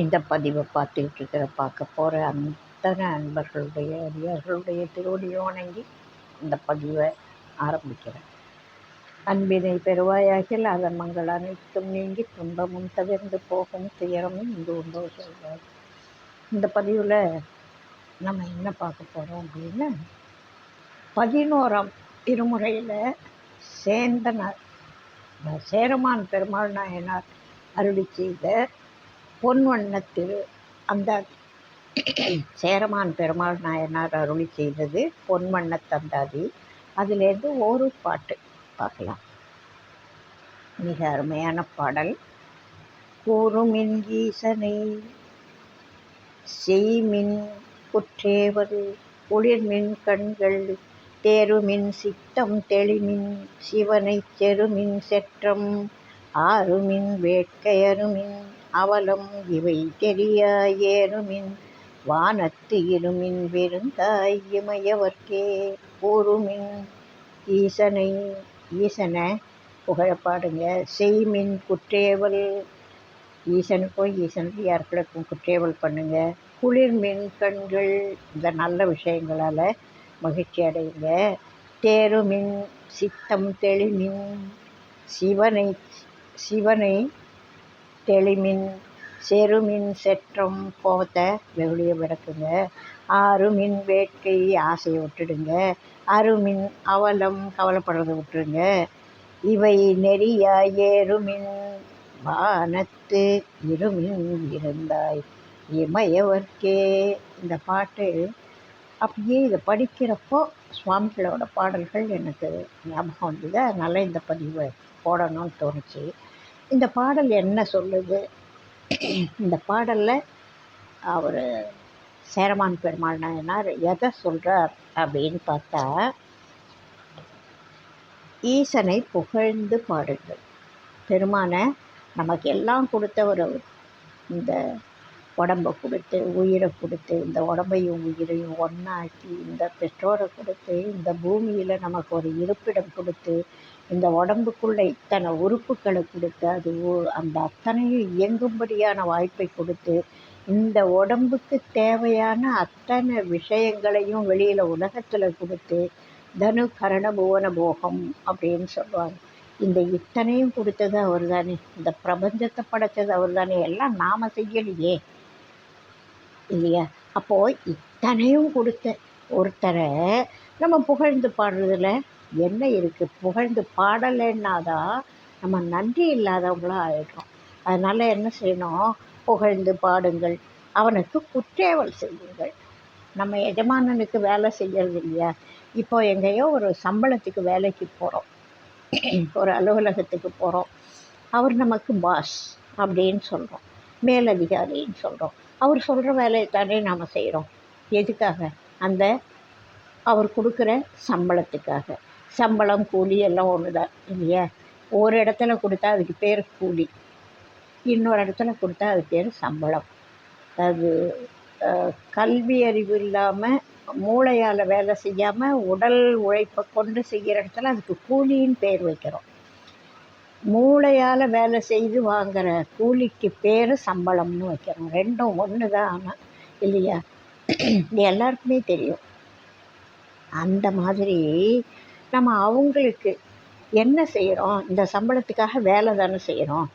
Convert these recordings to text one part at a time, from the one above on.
இந்த பதிவை பார்த்துக்கிட்டு இருக்கிற பார்க்க போகிற அத்தனை அன்பர்களுடைய அடியார்களுடைய திருவடியை வணங்கி இந்த பதிவை ஆரம்பிக்கிறேன். அன்பினை பெறுவாயாகில் அதன் மங்கள் அனைத்தும் நீங்கி துன்பமும் தவிர்ந்து போகும் துயரமும் இங்கு உண்டோ சொல்வார் இந்த பதிவில் நம்ம என்ன பார்க்க போகிறோம் அப்படின்னா பதினோராம் திருமுறையில் சேந்தனார் சேரமான் பெருமாள் நாயனார் அருளி செய்த பொன்வண்ணத்திரு அந்த சேரமான் பெருமாள் நாயனார் அருளி செய்தது பொன்வண்ணத்தந்தாதி அதிலேருந்து ஒரு பாட்டு பார்க்கலாம். மிக அருமையான பாடல். கூறுமின் ஈசனை செய்மின் குற்றேவர் குளிர்மின் கண்கள் தேருமின் சித்தம் தெளிமின் சிவனைச் செருமின் செற்றம் ஆறுமின் வேட்கையருமின் அவலம் இவை தெரியா ஏறுமின். வானத்து இருமின் விருந்தாய் இமையவர்க்கே கூறுமின். ஈசனை ஈசனை புகழப்பாடுங்க செய்மின் குற்றேவல். ஈசனுக்கும் ஈசனுக்கும் யாருக்கும் குற்றேவல் பண்ணுங்க. குளிர்மின் கண்கள். இந்த நல்ல விஷயங்களால் மகிழ்ச்சி அடையுங்க. தேருமின் சித்தம் தெளிமின். சிவனை சிவனை தெளிமின் செருமின் செற்றம் கோபத்தை வெகுளிய விளக்குங்க. ஆறுமின் வேட்கை ஆசையை விட்டுடுங்க. அருமின் அவலம் கவலைப்படுறதை விட்டுருங்க இவை நெறியா ஏறுமின் வானத்து இருமின் இருந்தாய். இமையவர்க்கே இந்த பாட்டு. அப்படியே இதை படிக்கிறப்போ சுவாமிகளோட பாடல்கள் எனக்கு ஞாபகம் வந்தது. அதனால் இந்த பதிவை போடணும்னு தோணுச்சு. இந்த பாடல் என்ன சொல்லுது? இந்த பாடலில் அவர் சேரமான் பெருமாள் நாயனார் எதை சொல்கிறார் அப்படின்னு பார்த்தா ஈசனை புகழ்ந்து பாடுங்கள். பெருமானை நமக்கு எல்லாம் கொடுத்தவர் இந்த உடம்பை கொடுத்து உயிரை கொடுத்து இந்த உடம்பையும் உயிரையும் ஒன்றாக்கி இந்த பெற்றோரை கொடுத்து இந்த பூமியில் நமக்கு ஒரு இருப்பிடம் கொடுத்து இந்த உடம்புக்குள்ளே இத்தனை உறுப்புகளை கொடுத்து அது அந்த அத்தனையும் இயங்கும்படியான வாய்ப்பை கொடுத்து இந்த உடம்புக்கு தேவையான அத்தனை விஷயங்களையும் வெளியில் உலகத்தில் கொடுத்து தனு கரண புவன போகம் அப்படின்னு சொல்லுவாங்க. இந்த இத்தனையும் கொடுத்தது அவர் தானே இந்த பிரபஞ்சத்தை படைத்தது அவர் தானே எல்லாம் நாம் செய்யலையே. இல்லையா? அப்போது இத்தனையும் கொடுத்த ஒருத்தரை நம்ம புகழ்ந்து பாடுறதுல என்ன இருக்குது புகழ்ந்து பாடலைன்னா தான் நம்ம நன்றி இல்லாதவங்களாக ஆகிடுறோம் அதனால் என்ன செய்யணும்? புகழ்ந்து பாடுங்கள். அவனுக்கு குற்றேவல் செய்யுங்கள். நம்ம எஜமானனுக்கு வேலை செய்கிறது இல்லையா? இப்போ எங்கேயோ ஒரு சம்பளத்துக்கு வேலைக்கு போகிறோம் ஒரு அலுவலகத்துக்கு போகிறோம் அவர் நமக்கு பாஸ் அப்படின்னு சொல்கிறோம் மேலதிகாரின்னு சொல்கிறோம் அவர் சொல்கிற வேலையை தானே நாம் செய்கிறோம் எதுக்காக? அந்த அவர் கொடுக்குற சம்பளத்துக்காக. சம்பளம் கூலி எல்லாம் ஒன்று தான் இல்லையா? ஒரு இடத்துல கொடுத்தா அதுக்கு பேர் கூலி. இன்னொரு இடத்துல கொடுத்தா அது பேர் சம்பளம். அது கல்வி அறிவு இல்லாமல் மூளையால் வேலை செய்யாமல் உடல் உழைப்பை கொண்டு செய்கிற இடத்துல அதுக்கு கூலின்னு பேர் வைக்கிறோம். மூளையால் வேலை செய்து வாங்குகிற கூலிக்கு பேர் சம்பளம்னு வைக்கிறோம். ரெண்டும் ஒன்று தான் ஆனால் இல்லையா? இது எல்லாருக்குமே தெரியும். அந்த மாதிரி நம்ம அவங்களுக்கு என்ன செய்கிறோம் இந்த சம்பளத்துக்காக வேலை தானே செய்கிறோம்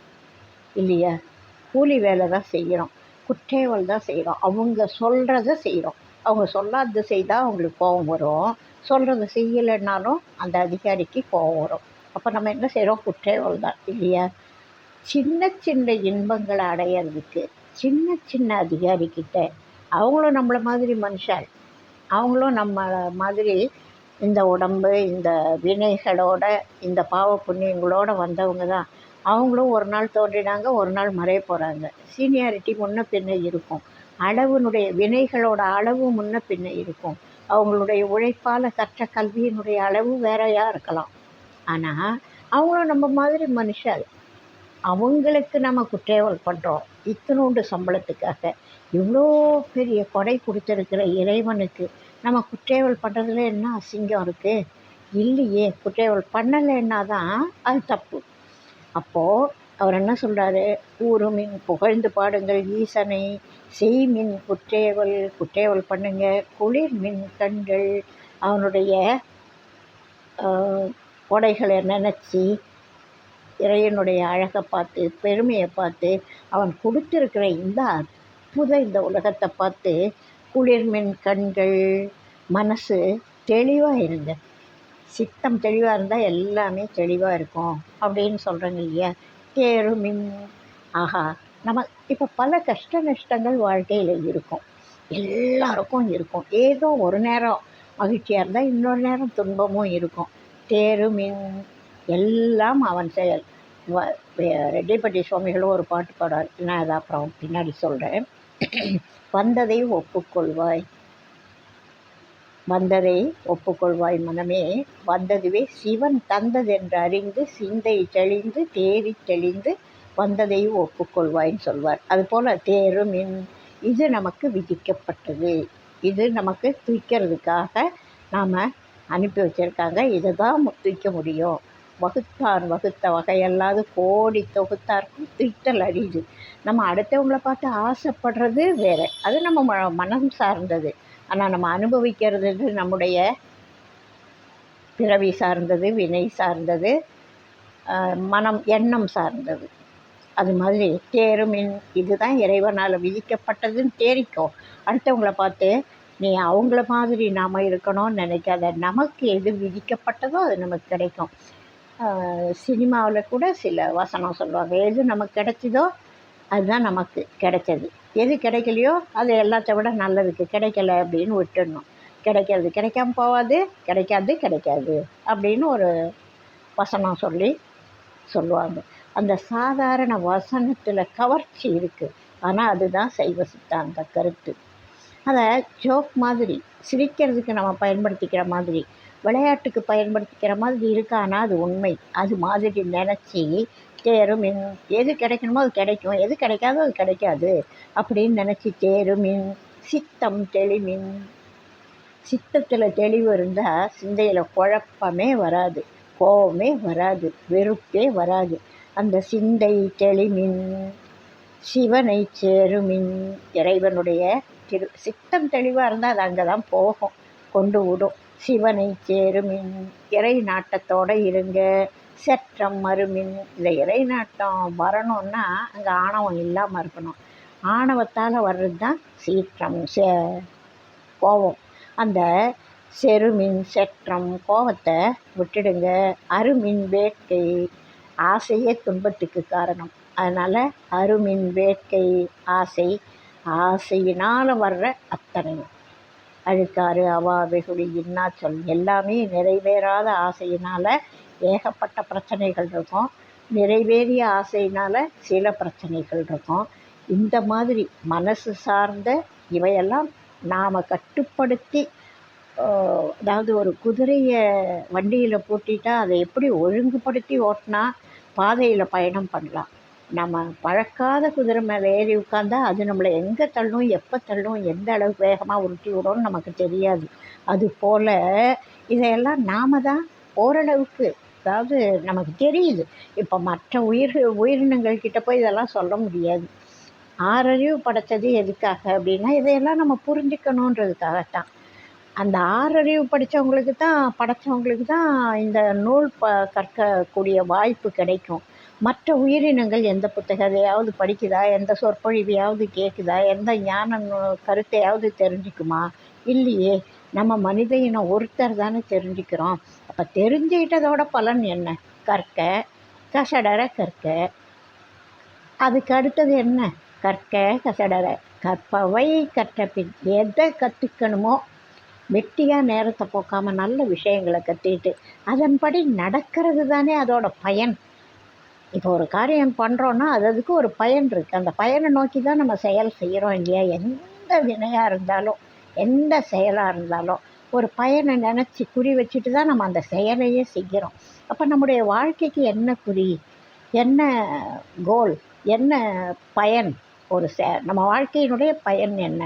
இல்லையா? கூலி வேலை தான் செய்கிறோம் குற்றேவல் தான் செய்கிறோம் அவங்க சொல்கிறத செய்கிறோம் அவங்க சொல்லாதது செய்தால் அவங்களுக்கு கோபம் வரும். சொல்கிறத செய்யலைன்னாலும் அந்த அதிகாரிக்கு கோபம் வரும். அப்போ நம்ம என்ன செய்கிறோம் குற்றேவல் தான் இல்லையா? சின்ன சின்ன இன்பங்களை அடையிறதுக்கு சின்ன சின்ன அதிகாரிக்கிட்ட அவங்களும் நம்மளை மாதிரி மனுஷன். அவங்களும் நம்ம மாதிரி இந்த உடம்பு இந்த வினைகளோட இந்த பாவ புண்ணியங்களோட வந்தவங்க தான். அவங்களும் ஒரு நாள் தோன்றினாங்க ஒரு நாள் மறைய போகிறாங்க சீனியாரிட்டி முன்ன பின்ன இருக்கும். அளவுனுடைய வினைகளோட அளவு முன்ன பின்ன இருக்கும். அவங்களுடைய உழைப்பால் கற்ற கல்வியினுடைய அளவு வேறையாக இருக்கலாம். ஆனால் அவங்களும் நம்ம மாதிரி மனுஷர் அவங்களுக்கு நம்ம குற்றேவல் பண்ணுறோம் இத்தனோண்டு சம்பளத்துக்காக இவ்வளோ பெரிய கொடை கொடுத்துருக்கிற இறைவனுக்கு நம்ம குற்றேவல் பண்ணுறதுல என்ன அசிங்கம் இருக்குது இல்லையே குற்றேவல் பண்ணலைன்னா தான் அது தப்பு. அப்போது அவர் என்ன சொல்கிறாரு ஊருமின் புகழ்ந்து பாடுங்கள் ஈசனை செய்மின் குற்றேவல் குற்றேவல் பண்ணுங்க குளிர் மின் கண்கள். அவனுடைய கொடைகளை நினச்சி இறைவனுடைய அழகை பார்த்து பெருமையை பார்த்து அவன் கொடுத்துருக்கிற இந்த அற்புத இந்த உலகத்தை பார்த்து குளிர்மின் கண்கள் மனசு தெளிவாக இருங்க சித்தம் தெளிவாக இருந்தால் எல்லாமே தெளிவாக இருக்கும் அப்படின்னு சொல்கிறாங்க இல்லையா? தேருமின் ஆஹா நம்ம இப்போ பல கஷ்ட நஷ்டங்கள் வாழ்க்கையில் இருக்கும். எல்லாருக்கும் இருக்கும். ஏதோ ஒரு நேரம் மகிழ்ச்சியாக இருந்தால் இன்னொரு நேரம் துன்பமும் இருக்கும். தேருமின் எல்லாம் அவன் செயல். வ- ரெட்டிப்பட்டி சுவாமிகளும் ஒரு பாட்டு பாடார் நான் அதை? அப்புறம் பின்னாடி சொல்கிறேன் வந்ததை ஒப்புக்கொள்வாய். வந்ததை ஒப்புக்கொள்வாய் மனமே. வந்ததுவே சிவன் தந்ததென்று அறிந்து சிந்தை தெளிந்து தேறி தெளிந்து வந்ததை ஒப்புக்கொள்வாய்ன்னு சொல்வார். அதுபோல் தேரும் மின் இது நமக்கு விதிக்கப்பட்டது. இது நமக்கு துய்க்கிறதுக்காக நாம் அனுப்பி வச்சுருக்காங்க. இதை தான் தூக்க முடியும். வகுத்தான் வகுத்த வகையல்லாது கோடி தொகுத்தார்க்கும் துய்த்தல் அரிது நம்ம அடுத்தவங்களை பார்த்து ஆசைப்படுறது வேறு. அது நம்ம ம- மனம் சார்ந்தது. ஆனால் நம்ம அனுபவிக்கிறது நம்முடைய பிறவி சார்ந்தது வினை சார்ந்தது மனம் எண்ணம் சார்ந்தது. அது மாதிரி தேருமின் இதுதான் இறைவனால் விதிக்கப்பட்டதுன்னு தேரிக்கும் அடுத்தவங்கள பார்த்து நீ அவங்கள மாதிரி நாம் இருக்கணும்னு நினைக்காத. நமக்கு எது விதிக்கப்பட்டதோ அது நமக்கு கிடைக்கும். சினிமாவில் கூட சில வசனம் சொல்லுவாங்க. எது நமக்கு கிடைச்சதோ அதுதான் நமக்கு கிடைச்சது. எது கிடைக்கலையோ அது எல்லாத்த விட நல்லதுக்கு கிடைக்கல அப்படின்னு விட்டுடணும். கிடைக்கிறது கிடைக்காம போகாது. கிடைக்காது. கிடைக்காது அப்படின்னு ஒரு வசனம் சொல்லி சொல்லுவாங்க. அந்த சாதாரண வசனத்தில் கவர்ச்சி இருக்குது ஆனால் அதுதான் சைவ சித்தாந்த கருத்து. அதை ஜோக் மாதிரி சிரிக்கிறதுக்கு நம்ம பயன்படுத்திக்கிற மாதிரி விளையாட்டுக்கு பயன்படுத்திக்கிற மாதிரி இருக்கானா ஆனால் அது உண்மை. அது மாதிரி நினச்சி தேரும் எது கிடைக்கணுமோ அது கிடைக்கும். எது கிடைக்காதோ அது கிடைக்காது. அப்படின்னு நினச்சி தேருமின் சித்தம் தெளிமின். சித்தத்தில் தெளிவு இருந்தால் சிந்தையில் குழப்பமே வராது கோபமே வராது வெறுப்பே வராது. அந்த சிந்தை தெளிமின் சிவனை சேருமின் இறைவனுடைய சிறு சித்தம் தெளிவாக இருந்தால் அது அங்கே தான் போகும். கொண்டு விடும். சிவனை சேருமின் இறை நாட்டத்தோடு இருங்க. செற்றம் மறுமின். இந்த இறை நாட்டம் வரணும்னா அங்கே ஆணவம் இல்லாமல் இருக்கணும். ஆணவத்தால் வர்றது தான் சீற்றம் சே கோபம். அந்த செருமின் செற்றம் கோபத்தை விட்டுடுங்க. அருமின் வேட்கை ஆசையே துன்பத்துக்கு காரணம். அதனால் அருமின் வேட்கை ஆசை ஆசையினால் வர்ற அத்தனையும் அழுக்காறு அவா வெகுளி இன்னா சொல் எல்லாமே நிறைவேறாத ஆசையினால் ஏகப்பட்ட பிரச்சனைகள் இருக்கும். நிறைவேறிய ஆசையினால் சில பிரச்சனைகள் இருக்கும். இந்த மாதிரி மனசு சார்ந்த இவையெல்லாம் நாம் கட்டுப்படுத்தி அதாவது ஒரு குதிரையை வண்டியில் பூட்டிட்டா அதை எப்படி ஒழுங்குபடுத்தி ஓட்டினா பாதையில் பயணம் பண்ணலாம். நம்ம பழக்காத குதிரை மேலே ஏறி உட்காந்தா அது நம்மளை எங்கே தள்ளும் எப்போ தள்ளும் எந்த அளவுக்கு வேகமாக உருட்டி விடும்னு நமக்கு தெரியாது. அது போல் இதையெல்லாம் நாம தான் ஓரளவுக்கு அதாவது நமக்கு தெரியுது. இப்போ மற்ற உயிர் உயிரினங்கள் கிட்ட போய் இதெல்லாம் சொல்ல முடியாது. ஆறறிவு படைச்சது எதுக்காக அப்படின்னா இதையெல்லாம் நம்ம புரிஞ்சுக்கணுன்றதுக்காகத்தான். அந்த ஆறறிவு படித்தவங்களுக்கு தான் படைச்சவங்களுக்கு தான் இந்த நூல் ப கற்கக்கூடிய வாய்ப்பு கிடைக்கும். மற்ற உயிரினங்கள் எந்த புத்தகத்தையாவது படிக்குதா? எந்த சொற்பொழிவையாவது கேட்குதா எந்த ஞான கருத்தையாவது தெரிஞ்சுக்குமா? இல்லையே. நம்ம மனித இனம் ஒருத்தர் தானே தெரிஞ்சுக்கிறோம். அப்போ தெரிஞ்சுக்கிட்டதோட பலன் என்ன? கற்க. கசடர கற்க. அதுக்கு அடுத்தது என்ன? கற்க கசடர கற்பவை கற்ற பின் எதை கற்றுக்கணுமோ வெட்டியாக நேரத்தை போக்காமல் நல்ல விஷயங்களை கற்றுக்கிட்டு அதன்படி நடக்கிறது தானே அதோட பயன். இப்போ ஒரு காரியம் பண்ணுறோன்னா அது அதுக்கு ஒரு பயன் இருக்குது அந்த பயனை நோக்கி தான் நம்ம செயல் செய்கிறோம் இல்லையா? எந்த வினையாக இருந்தாலும் எந்த செயலாக இருந்தாலும் ஒரு பயனை நினச்சி குறி வச்சுட்டு தான் நம்ம அந்த செயலையே செய்கிறோம் அப்போ நம்முடைய வாழ்க்கைக்கு என்ன குறி என்ன கோல் என்ன பயன் ஒரு செ நம்ம வாழ்க்கையினுடைய பயன் என்ன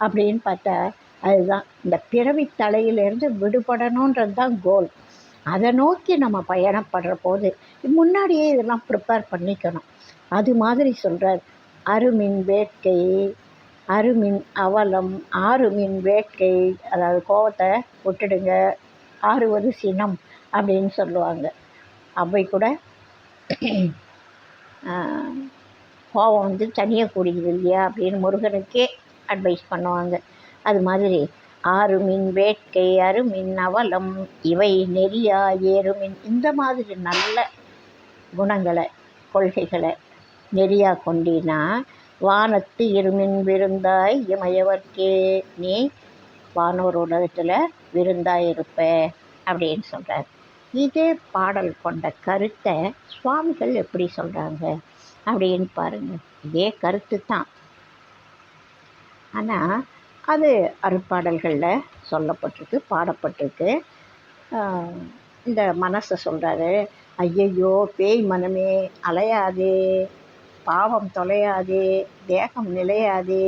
அப்படின்னு பார்த்தா அதுதான் இந்த பிறவி தலையிலேருந்து விடுபடணுன்றது தான் கோல் அதை நோக்கி நம்ம பயணப்படுற போது முன்னாடியே இதெல்லாம் ப்ரிப்பேர் பண்ணிக்கணும். அது மாதிரி சொல்கிறார் அருமின் வேட்கை அருமின் அவலம் ஆறுமின் வேட்கை அதாவது கோவத்தை விட்டுடுங்க ஆறுவது சினம் அப்படின்னு சொல்லுவாங்க. அவை கூட கோவம் வந்து தனியாக கூடியது இல்லையா அப்படின்னு முருகனுக்கே அட்வைஸ் பண்ணுவாங்க. அது மாதிரி ஆறுமின் வேட்கை அருமின் அவலம் இவை நெறியா ஏறுமின் இந்த மாதிரி நல்ல குணங்களை கொள்கைகளை நெறியா கொண்டினா வானத்து இருமின் விருந்தாய் இமயவர்க்கே நீ வானோர் உலகத்தில் விருந்தாய் இருப்ப அப்படின்னு சொல்கிறார் இதே பாடல் கொண்ட கருத்தை சுவாமிகள் எப்படி சொல்கிறாங்க அப்படின்னு பாருங்கள் இதே கருத்து தான் ஆனால் அது அருட்பாடல்களில் சொல்லப்பட்டிருக்கு பாடப்பட்டிருக்கு. இந்த மனசை சொல்கிறாரு ஐயையோ பேய் மனமே அலையாதே பாவம் தொலையாதே தேகம் நிலையாதே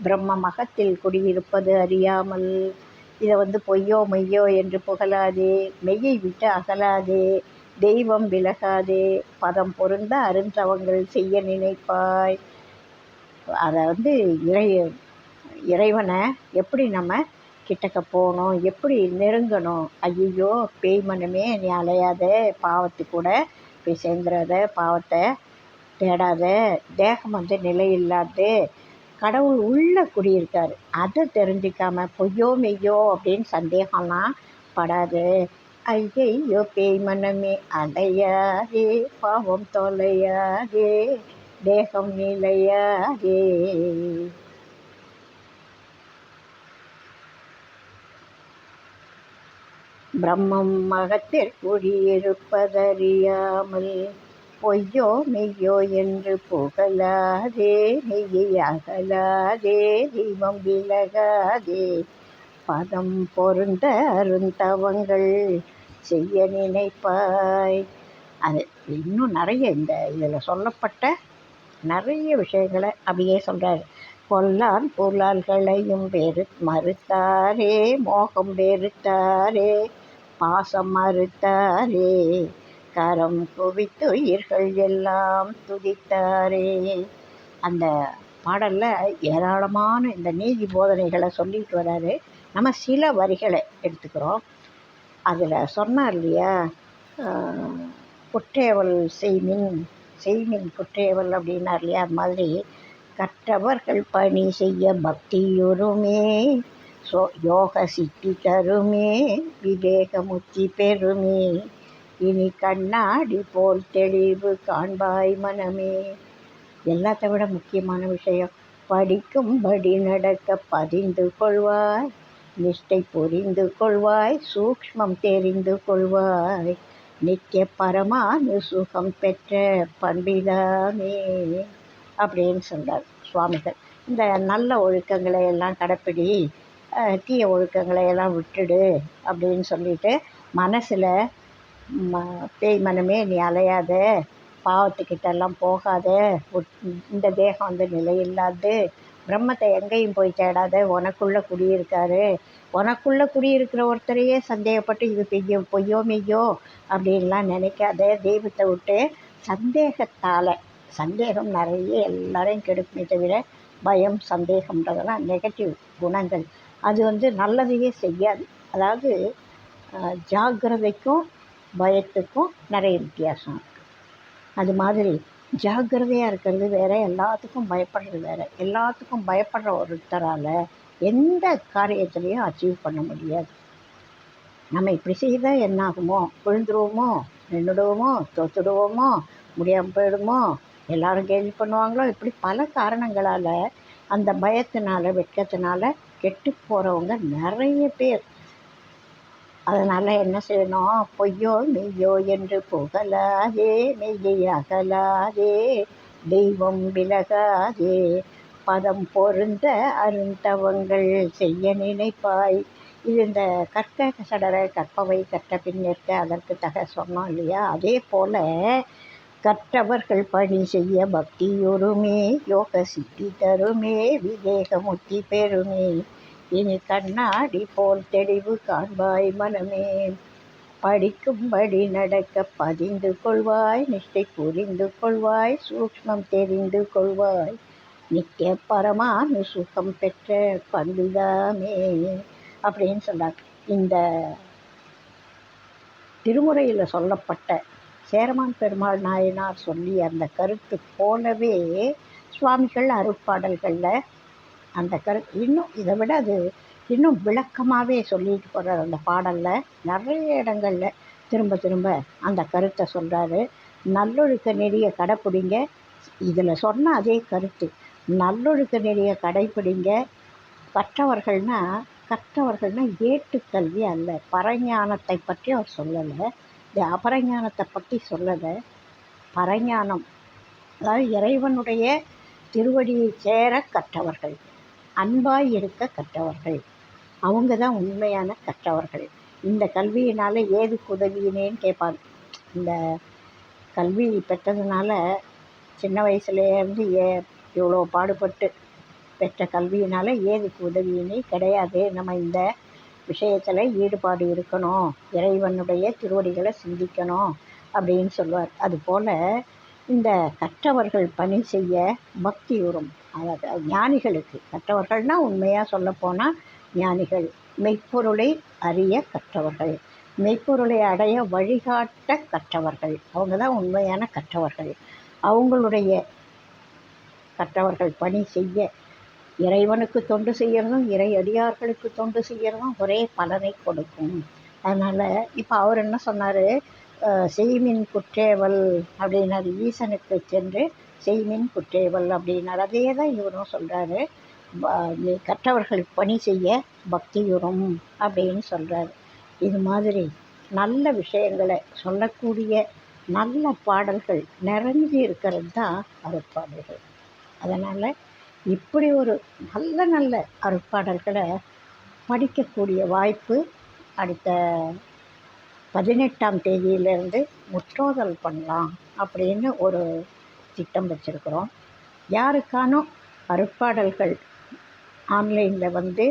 பிரம்ம மகத்தில் குடியிருப்பது அறியாமல் இதை வந்து பொய்யோ மெய்யோ என்று புகழாதே மெய்யை விட்டு அகலாதே தெய்வம் விலகாதே பதம் பொருந்த அருந்தவங்கள் செய்ய நினைப்பாய். அதை வந்து இறை இறைவனை எப்படி நம்ம கிட்டக்க போகணும் எப்படி நெருங்கணும்? ஐயோ பேய் மனமே நீ அலையாத பாவத்து கூட போய் சேர்ந்துடாத பாவத்தை தேடாத தேகம் வந்து நிலை இல்லாது கடவுள் உள்ளே குடியிருக்கார். அதை தெரிஞ்சிக்காமல் பொய்யோ மெய்யோ அப்படின்னு சந்தேகம்லாம் படாது. ஐயையோ பேய் மனமே அடையாதே பாவம் தொலையாதே தேகம் நிலையாதே. பிரம்மம் மகத்தில் குடியிருப்பதறியாமல் பொய்யோ மெய்யோ என்று புகழாதே மெய்யை அகலாதே தெய்வம் விலகாதே. பதம் பொருந்த அருந்தவங்கள் செய்ய நினைப்பாய். அது இன்னும் நிறைய இந்த இதில் சொல்லப்பட்ட நிறைய விஷயங்களை அப்படியே சொல்கிறார் கொல்லான் பொருளாள்களையும் பெரு மறுத்தாரே மோகம் வெறுத்தாரே. பாசம் மறுத்தாரே கரம் குவித்துயிர்கள் எல்லாம் துதித்தாரே. அந்த பாடலில் ஏராளமான இந்த நீதி போதனைகளை சொல்லிட்டு வராரு. நம்ம சில வரிகளை எடுத்துக்கிறோம். அதில் சொன்னார் இல்லையா? குற்றேவல் செய்மின் செய்மின் குற்றேவல் அப்படின்னார் இல்லையா? அது மாதிரி கற்றவர்கள் பணி செய்ய பக்தியுருமே யோக சித்தி தருமே விவேகமுத்தி பெருமே. இனி கண்ணாடி போல் தெளிவு காண்பாய் மனமே. எல்லாத்த விட முக்கியமான விஷயம் படிக்கும்படி நடக்க பதிந்து கொள்வாய் நிஷ்டை புரிந்து கொள்வாய் சூக்ஷ்மம் தெரிந்து கொள்வாய். நித்திய பரமானு சுகம் பெற்ற பண்பிதாமே அப்படின்னு சொன்னார் சுவாமிகள். இந்த நல்ல ஒழுக்கங்களை எல்லாம் கடைப்பிடி தீய ஒழுக்கங்களை எல்லாம் விட்டுடு அப்படின்னு சொல்லிட்டு மனசில் ம பேய் மனமே நீ அலையாத பாவத்துக்கிட்டெல்லாம் போகாத இந்த தேகம் வந்து நிலையில்லாது பிரம்மத்தை எங்கேயும் போய் தேடாத உனக்குள்ளே குடியிருக்காரு உனக்குள்ளே குடியிருக்கிற ஒருத்தரையே சந்தேகப்பட்டு இது பெய்யோ பொய்யோ மெய்யோ அப்படின்லாம் நினைக்காத தெய்வத்தை விட்டு சந்தேகத்தால் சந்தேகம் நிறைய எல்லாரையும் கெடுக்குமே தவிர பயம் சந்தேகம்ன்றதெல்லாம் நெகட்டிவ் குணங்கள். அது வந்து நல்லதையே செய்யாது. அதாவது ஜாக்கிரதைக்கும் பயத்துக்கும் நிறைய வித்தியாசம். இருக்குது அது மாதிரி ஜாக்கிரதையாக இருக்கிறது வேறு எல்லாத்துக்கும் பயப்படுறது வேறு. எல்லாத்துக்கும் பயப்படுற ஒருத்தரால் எந்த காரியத்திலையும் அச்சீவ் பண்ண முடியாது. நம்ம இப்படி செய்தால் என்ன ஆகுமோ விழுந்துருவோமோ? நின்றுடுவோமோ? தோத்துடுவோமோ? முடியாமல் போயிடுமோ? எல்லாரும் கேள்வி பண்ணுவாங்களோ? இப்படி பல காரணங்களால் அந்த பயத்தினால வெட்கத்தினால கெட்டு போகிறவங்க நிறைய பேர். அதனால் என்ன செய்யணும்? பொய்யோ மெய்யோ என்று புகழாதே மெய்யை அகலாதே தெய்வம் விலகாதே. பதம் பொருந்த அருந்தவங்கள் செய்ய நினைப்பாய். இது இந்த கற்க சடர கற்பவை கற்ற பின் நிற்க அதற்கு தக சொன்னோம் இல்லையா? அதே போல் கற்றவர்கள் பணி செய்ய பக்தியுருமே யோக சித்தி தருமே விவேகமுத்தி பெருமே இனி கண்ணாடி போல் தெளிவு காண்பாய் மனமே. படிக்கும்படி நடக்க பதிந்து கொள்வாய் நிஷ்டை புரிந்து கொள்வாய் சூக்ஷ்மம் தெரிந்து கொள்வாய். நித்திய பரமானு சுகம் பெற்ற பண்புதாமே அப்படின்னு சொன்னார். இந்த திருமுறையில் சொல்லப்பட்ட சேரமான் பெருமாள் நாயனார் சொல்லி அந்த கருத்து போலவே சுவாமிகள் அருட்பாடல்களில் அந்த கரு இன்னும் இதை விட அது இன்னும் விளக்கமாகவே சொல்லிட்டு போகிறார் அந்த பாடலில். நிறைய இடங்களில் திரும்ப திரும்ப அந்த கருத்தை சொல்கிறாரு நல்லொழுக்க நெறிய கடைப்பிடிங்க. இதில் சொன்ன அதே கருத்து. நல்லொழுக்க நெறிய கடைப்பிடிங்க. கற்றவர்கள்னால் கற்றவர்கள்னால் ஏட்டுக்கல்வி அல்ல. பரஞானத்தை பற்றி அவர் சொல்லலை. இந்த அபரஞானத்தை பற்றி சொல்லலை. பரஞானம். அதாவது இறைவனுடைய திருவடியை சேர கற்றவர்கள் அன்பாய் இருக்க கற்றவர்கள் அவங்க தான் உண்மையான கற்றவர்கள். இந்த கல்வியினால் ஏதுக்கு உதவியினேன்னு கேட்பாங்க இந்த கல்வி பெற்றதுனால சின்ன வயசுலேருந்து ஏ இவ்வளோ பாடுபட்டு பெற்ற கல்வியினால் ஏதுக்கு உதவியினே கிடையாது. நம்ம இந்த விஷயத்தில் ஈடுபாடு இருக்கணும். இறைவனுடைய திருவடிகளை சிந்திக்கணும் அப்படின்னு சொல்லுவார் அதுபோல் இந்த கற்றவர்கள் பணி செய்ய பக்தி வரும் அதாவது ஞானிகளுக்கு. கற்றவர்கள்னால் உண்மையாக சொல்லப்போனால் ஞானிகள். மெய்ப்பொருளை அறிய கற்றவர்கள். மெய்ப்பொருளை அடைய வழிகாட்ட கற்றவர்கள். அவங்க தான் உண்மையான கற்றவர்கள். அவங்களுடைய கற்றவர்கள் பணி செய்ய இறைவனுக்கு தொண்டு செய்கிறதும் இறை அடியார்களுக்கு தொண்டு செய்கிறதும் ஒரே பலனை கொடுக்கும். அதனால் இப்போ அவர் என்ன சொன்னார்? செய்மின் குற்றேவல் அப்படின்னாரு. ஈசனுக்கு சென்று செய்மின் குற்றேவல் அப்படின்னார். அதே தான் இவரும் சொல்கிறாரு கற்றவர்கள் பணி செய்ய பக்தியுறும் அப்படின்னு சொல்கிறார் இது மாதிரி நல்ல விஷயங்களை சொல்லக்கூடிய நல்ல பாடல்கள் நிறைஞ்சி இருக்கிறது தான் அருட்பாடல்கள் அதனால் இப்படி ஒரு நல்ல நல்ல அருட்பாடல்களை படிக்கக்கூடிய வாய்ப்பு அடுத்த பதினெட்டாம் தேதியிலேருந்து முற்றோதல் பண்ணலாம் அப்படின்னு ஒரு திட்டம் வச்சுருக்குறோம். யாருக்கானும் அருட்பாடல்கள் ஆன்லைனில் வந்து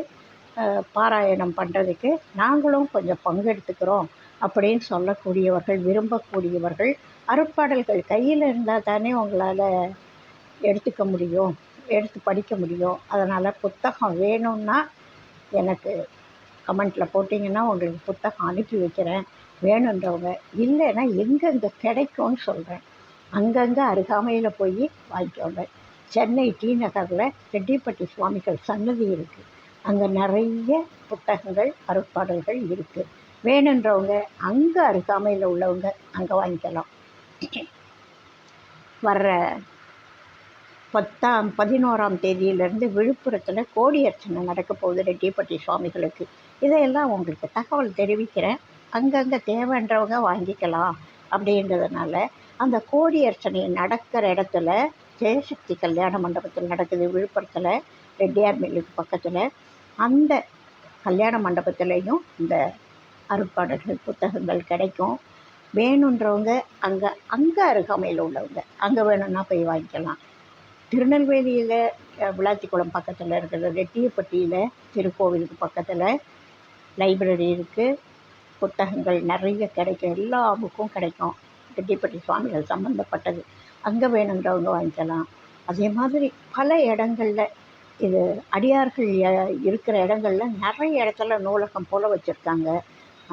பாராயணம் பண்ணுறதுக்கு நாங்களும் கொஞ்சம் பங்கெடுத்துக்கிறோம் அப்படின்னு சொல்லக்கூடியவர்கள் விரும்பக்கூடியவர்கள் அருட்பாடல்கள் கையில் இருந்தால் தானே உங்களால் எடுத்துக்க முடியும். எடுத்து படிக்க முடியும். அதனால் புத்தகம் வேணும்னா எனக்கு கமெண்ட்டில் போட்டிங்கன்னா உங்களுக்கு புத்தகம் அனுப்பி வைக்கிறேன். வேணுன்றவங்க இல்லைன்னா எங்கெங்கே கிடைக்கும்னு சொல்கிறேன் அங்கங்கே அருகாமையில் போய் வாங்கிக்கோங்க. சென்னை டி நகரில் ரெட்டிப்பட்டி சுவாமிகள் சன்னதி இருக்குது அங்கே நிறைய புத்தகங்கள் அருட்பாடல்கள் இருக்குது வேணுன்றவங்க அங்கே அருகாமையில் உள்ளவங்க அங்கே வாங்கிக்கலாம். வர்ற பத்தாம் பதினோராம் தேதியிலேருந்து விழுப்புரத்தில் கோடி அர்ச்சனை நடக்க போகுது ரெட்டிப்பட்டி சுவாமிகளுக்கு. இதையெல்லாம் உங்களுக்கு தகவல் தெரிவிக்கிறேன். அங்கங்கே தேவைன்றவங்க வாங்கிக்கலாம் அப்படின்றதுனால அந்த கோடி அர்ச்சனை நடக்கிற இடத்துல ஜெயசக்தி கல்யாண மண்டபத்தில் நடக்குது விழுப்புரத்தில் ரெட்டியார் மில்லுக்கு பக்கத்தில். அந்த கல்யாண மண்டபத்துலேயும் இந்த அருட்பாடல்கள் புத்தகங்கள் கிடைக்கும். வேணுன்றவங்க அங்கே அங்கே அருகாமையில் உள்ளவங்க அங்கே வேணும்னா போய் வாங்கிக்கலாம். திருநெல்வேலியில் விளாத்திக்குளம் பக்கத்தில் இருக்கிற ரெட்டியப்பட்டியில் திருக்கோவிலுக்கு பக்கத்தில் லைப்ரரி இருக்குது புத்தகங்கள் நிறைய கிடைக்கும். எல்லா புக்கும் கிடைக்கும். ரெட்டிப்பட்டி சுவாமிகள் சம்மந்தப்பட்டது அங்கே வேணுன்றவங்க வாங்கிக்கலாம். அதே மாதிரி பல இடங்களில் இது அடியார்கள் இருக்கிற இடங்களில் நிறைய இடத்துல நூலகம் போல் வச்சுருக்காங்க.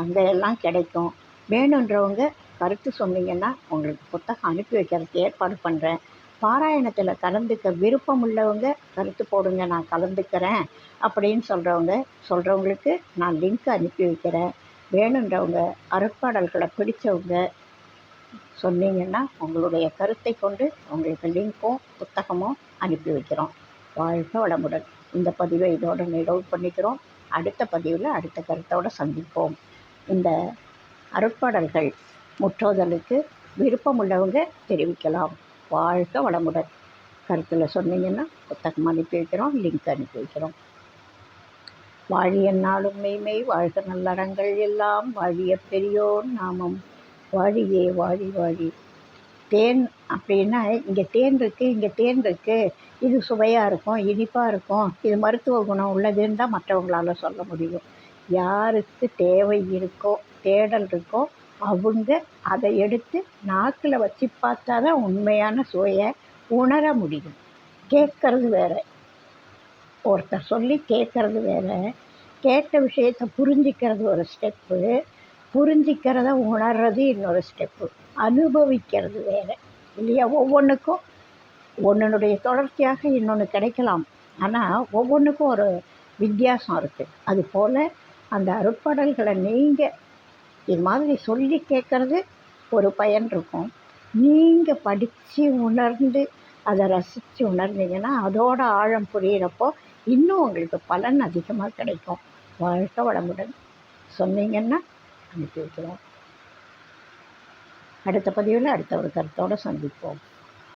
அங்கே எல்லாம் கிடைக்கும். வேணுன்றவங்க கருத்து சொன்னீங்கன்னா உங்களுக்கு புத்தகம் அனுப்பி வைக்கிறதுக்கு ஏற்பாடு பண்ணுறேன் பாராயணத்தில் கலந்துக்க விருப்பம் உள்ளவங்க கருத்து போடுங்க நான் கலந்துக்கிறேன் அப்படின்னு சொல்கிறவங்க சொல்கிறவங்களுக்கு நான் லிங்க் அனுப்பி வைக்கிறேன். வேணுன்றவங்க அருட்பாடல்களை பிடிச்சவங்க சொன்னீங்கன்னா உங்களுடைய கருத்தை கொண்டு உங்களுக்கு லிங்க்கும் புத்தகமும் அனுப்பி வைக்கிறோம். வாழ்க வளமுடன். இந்த பதிவை இதோடு நிறைவு பண்ணிக்கிறோம். அடுத்த பதிவில் அடுத்த கருத்தோடு சந்திப்போம். இந்த அருட்பாடல்கள் முற்றோதலுக்கு விருப்பம் உள்ளவங்க தெரிவிக்கலாம். வாழ்க வளமுடன். கருத்தில் சொன்னீங்கன்னா புத்தகம் அனுப்பி வைக்கிறோம் லிங்க் அனுப்பி வைக்கிறோம். வாழிய நாளும் மெய்மை வாழ்க நல்லறங்கள் எல்லாம் வாழிய பெரியோர் நாமம். வாழியே வாழி வாழி. தேன் அப்படின்னா இங்கே தேன் இருக்குது இங்கே தேன் இருக்குது இது சுவையாக இருக்கும் இனிப்பாக இருக்கும். இது மருத்துவ குணம் உள்ளதுன்னு தான் மற்றவங்களால் சொல்ல முடியும். யாருக்கு தேவை இருக்கோ தேடல் இருக்கோ அவங்க அதை எடுத்து நாக்கில் வச்சு பார்த்தா தான் உண்மையான சுவையை உணர முடியும். கேட்கறது வேற. ஒருத்தர் சொல்லி கேட்கறது வேற. கேட்ட விஷயத்தை புரிஞ்சிக்கிறது ஒரு ஸ்டெப்பு புரிஞ்சிக்கிறத உணர்றது இன்னொரு ஸ்டெப்பு அனுபவிக்கிறது வேறு. இல்லையா? ஒவ்வொன்றுக்கும் ஒன்றினுடைய தொடர்ச்சியாக இன்னொன்று கிடைக்கலாம். ஆனால் ஒவ்வொன்றுக்கும் ஒரு வித்தியாசம் இருக்குது அதுபோல் அந்த அருட்பாடல்களை நீங்கள் இது மாதிரி சொல்லி கேட்குறது ஒரு பயன் இருக்கும். நீங்கள் படித்து உணர்ந்து அதை ரசித்து உணர்ந்தீங்கன்னா அதோட ஆழம் புரியிறப்போ இன்னும் உங்களுக்கு பலன் அதிகமாக கிடைக்கும். வாழ்க வளமுடன். சொன்னீங்கன்னா அனுப்பி வைக்கிறோம். அடுத்த பதிவில் அடுத்த ஒரு கருத்தோடு சந்திப்போம்.